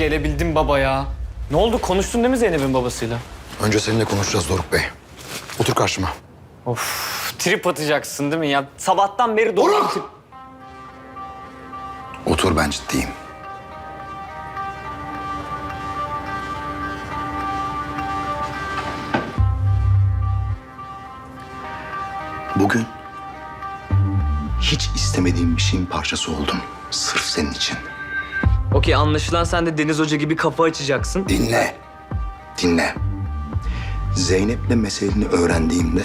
gelebildim baba ya. Ne oldu? Konuştun değil mi Zeynep'in babasıyla? Önce seninle konuşacağız Doruk Bey. Otur karşıma. Of, trip atacaksın değil mi ya? Sabahtan beri doğru Doruk! Otur ben ciddiyim. Bugün hiç istemediğim bir şeyin parçası oldum. Sırf senin için. Okey anlaşılan sen de Deniz Hoca gibi kapı açacaksın. Dinle. Dinle. Zeynep'le meseleni öğrendiğimde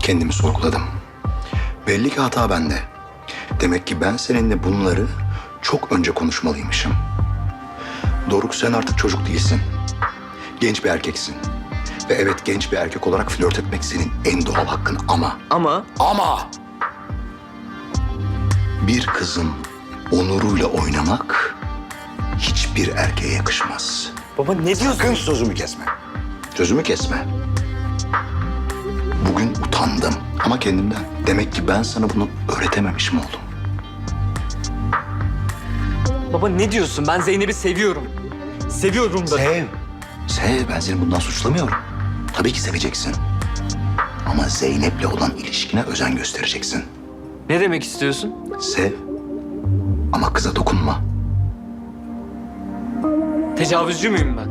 kendimi sorguladım. Belli ki hata bende. Demek ki ben seninle bunları çok önce konuşmalıymışım. Doruk sen artık çocuk değilsin. Genç bir erkeksin. Ve evet genç bir erkek olarak flört etmek senin en doğal hakkın ama... Ama Ama... Bir kızın onuruyla oynamak hiçbir erkeğe yakışmaz. baba ne diyorsun? Sakın sözümü kesme. Sözümü kesme. Bugün utandım ama kendimden. Demek ki ben sana bunu öğretememişim oğlum. Baba ne diyorsun? Ben Zeynep'i seviyorum. Seviyorum da. Sev. Sev. Ben seni bundan suçlamıyorum. Tabii ki seveceksin. Ama Zeynep'le olan ilişkine özen göstereceksin. Ne demek istiyorsun? Sev. Ama kıza dokunma. Tecavüzcü müyüm ben?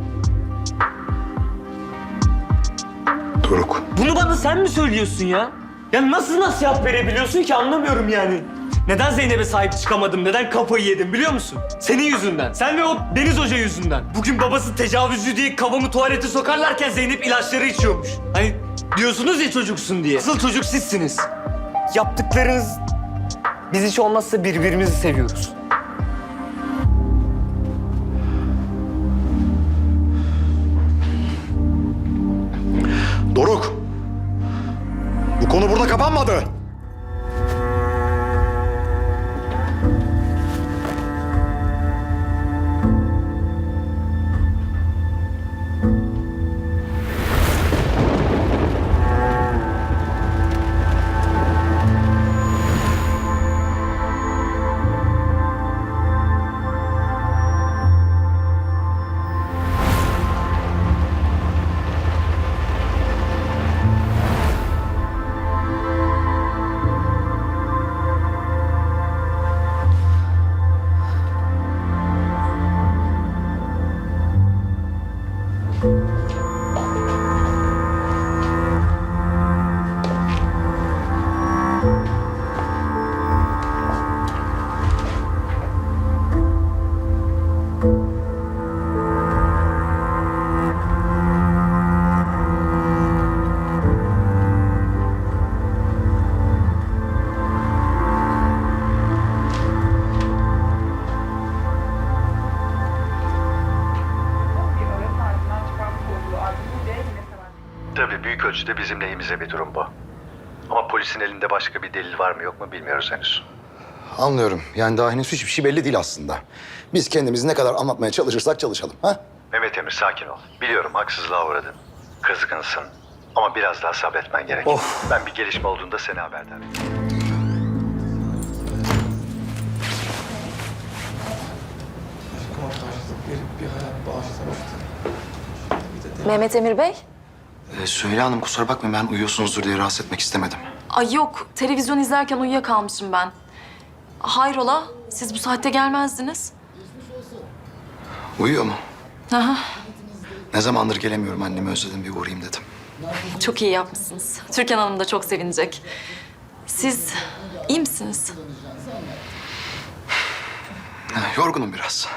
Doruk. Bunu bana sen mi söylüyorsun ya? Ya nasıl nasihat verebiliyorsun ki anlamıyorum yani. Neden Zeynep'e sahip çıkamadım? Neden kafayı yedim biliyor musun? Senin yüzünden. Sen ve o Deniz Hoca yüzünden. Bugün babası tecavüzcü diye kafamı tuvalete sokarlarken Zeynep ilaçları içiyormuş. Hani diyorsunuz ya çocuksun diye. Asıl çocuk sizsiniz. Yaptıklarınız... Biz hiç olmazsa birbirimizi seviyoruz. Doruk. Bu konu burada kapanmadı. Bir Tabii büyük ölçüde bizim lehimize bir durum bu. Ama polisin elinde başka bir delil var mı yok mu bilmiyoruz henüz. Anlıyorum. Yani daha henüz hiçbir şey belli değil aslında. Biz kendimizi ne kadar anlatmaya çalışırsak çalışalım. Ha? Mehmet Emir sakin ol. Biliyorum haksızlığa uğradın. Kızgınsın. Ama biraz daha sabretmen gerek. Of. Ben bir gelişme olduğunda seni haberdar edeyim. Mehmet Emir Bey? Ee, Süheyla Hanım kusura bakmayın ben uyuyorsunuzdur diye rahatsız etmek istemedim. Ay yok, televizyon izlerken uyuyakalmışım ben. Hayrola, siz bu saatte gelmezdiniz. Uyuyor mu? Aha, Ne zamandır gelemiyorum annemi özledim bir uğrayayım dedim. çok iyi yapmışsınız. Türkan Hanım da çok sevinecek. Siz iyi misiniz? Ha, yorgunum biraz.